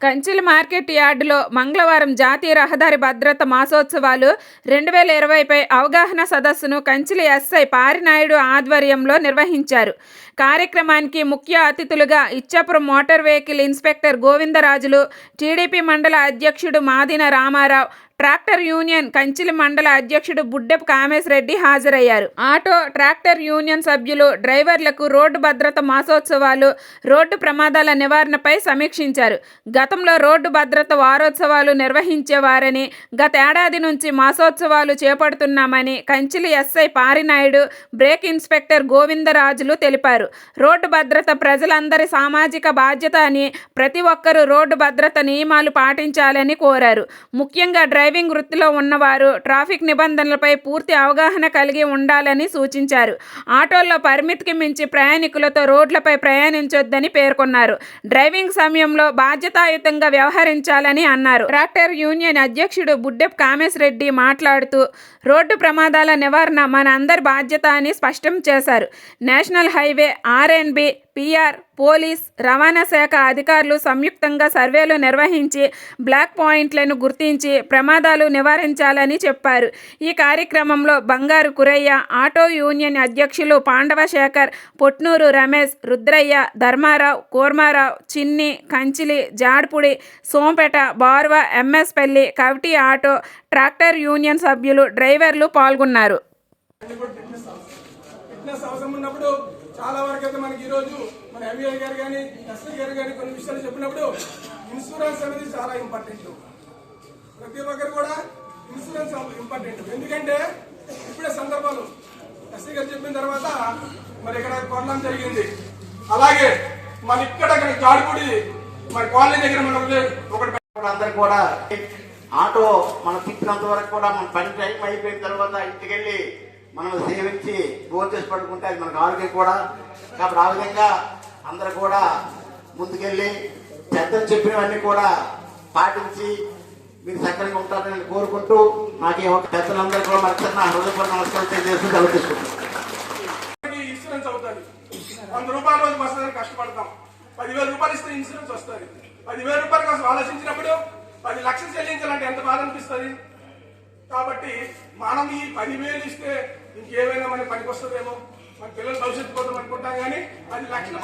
Kanchili market యార్డులో మంగళవారం జాతీయ రహదారి భద్రత మాసోత్సవాలు రెండు వేల ఇరవైపై అవగాహన సదస్సును కంచిలి ఎస్ఐ పారినాయుడు ఆధ్వర్యంలో నిర్వహించారు. కార్యక్రమానికి ముఖ్య అతిథులుగా Ichchapuram motor vehicle inspector Govindarajulu TDP మండల అధ్యక్షుడు మాదిన రామారావు ట్రాక్టర్ యూనియన్ కంచిలి మండల అధ్యక్షుడు బుడ్డెప్ కామేశ్ రెడ్డి హాజరయ్యారు. ఆటో ట్రాక్టర్ యూనియన్ సభ్యులు డ్రైవర్లకు రోడ్డు భద్రత మాసోత్సవాలు రోడ్డు ప్రమాదాల నివారణపై సమీక్షించారు. గతంలో రోడ్డు భద్రత వారోత్సవాలు నిర్వహించేవారని గతేడాది నుంచి మాసోత్సవాలు చేపడుతున్నామని Kanchili SI Parinaidu brake inspector Govindarajulu తెలిపారు. రోడ్డు భద్రత ప్రజలందరి సామాజిక బాధ్యత అని ప్రతి ఒక్కరూ రోడ్డు భద్రత నియమాలు పాటించాలని కోరారు. ముఖ్యంగా డ్రైవింగ్ వృత్తిలో ఉన్నవారు ట్రాఫిక్ నిబంధనలపై పూర్తి అవగాహన కలిగి ఉండాలని సూచించారు. ఆటోల్లో పరిమితికి మించి ప్రయాణికులతో రోడ్లపై ప్రయాణించొద్దని పేర్కొన్నారు. డ్రైవింగ్ సమయంలో బాధ్యతాయుతంగా వ్యవహరించాలని అన్నారు. ట్రాక్టర్ యూనియన్ అధ్యక్షుడు బుడ్డెప్ కామేశ్రెడ్డి మాట్లాడుతూ రోడ్డు ప్రమాదాల నివారణ మన అందరి బాధ్యత అని స్పష్టం చేశారు. National highway RNB PR police రవాణా శాఖ అధికారులు సంయుక్తంగా సర్వేలు నిర్వహించి బ్లాక్ పాయింట్లను గుర్తించి ప్రమాదాలు నివారించాలని చెప్పారు. ఈ కార్యక్రమంలో బంగారు కురయ్య ఆటో యూనియన్ అధ్యక్షులు పాండవ శేఖర్ పొట్నూరు రమేష్ రుద్రయ్య ధర్మారావు కూర్మారావు చిన్ని కంచిలి జాడ్పుడి సోంపేట బార్వ ఎంఎస్పల్లి కవిటి ఆటో ట్రాక్టర్ యూనియన్ సభ్యులు డ్రైవర్లు పాల్గొన్నారు. చాలా వరకు అయితే మనకి ఈ రోజు మన ఎంఈఐ గారు కానీ ఎస్ఐ గారు కానీ కొన్ని విషయాలు చెప్పినప్పుడు ఇన్సూరెన్స్ అనేది చాలా ఇంపార్టెంట్. ప్రతి ఒక్కరు కూడా ఇన్సూరెన్స్ ఇంపార్టెంట్. ఎందుకంటే ఇప్పుడే సందర్భాలు. ఎస్సీ గారు చెప్పిన తర్వాత మరి ఇక్కడ కొనడం జరిగింది. అలాగే మన ఇక్కడ జాడుపూడి మరి కాలనీ దగ్గర మన ఒకటి కూడా అందరు కూడా ఆటో మనం తిప్పినంత వరకు కూడా మన పని టైం అయిపోయిన తర్వాత ఇంటికి వెళ్ళి మనం సేవించి భోజనం చేసి పడుకుంటే అది మనకు ఆరోగ్యం కూడా. కాబట్టి ఆ విధంగా అందరు కూడా ముందుకెళ్ళి పెద్దలు చెప్పినవన్నీ కూడా పాటించి మీరు సక్రంగా ఉంటారని కోరుకుంటూ నాకు ఈ ఒక పెద్దలందరూ కూడా మరొకసారి నా నమస్కారం తెలియజేస్తూ సెలవు తీసుకుంటాను ఇన్సూరెన్స్ అవుతుంది. వంద రూపాయల రోజు వస్తుందని కష్టపడతాం. పదివేల రూపాయలు ఇస్తే ఇన్సూరెన్స్ వస్తుంది. పదివేల రూపాయలు కోసం ఆలోచించినప్పుడు పది లక్షలు చెల్లించాలంటే ఎంత బాధ అనిపిస్తుంది? కాబట్టి మనం ఈ పదివేలు ఇస్తే ఇంకేమైనా మనకి పనికి వస్తుందేమో మన పిల్లల భవిష్యత్తు కోసం అనుకుంటాం కానీ పది లక్షలు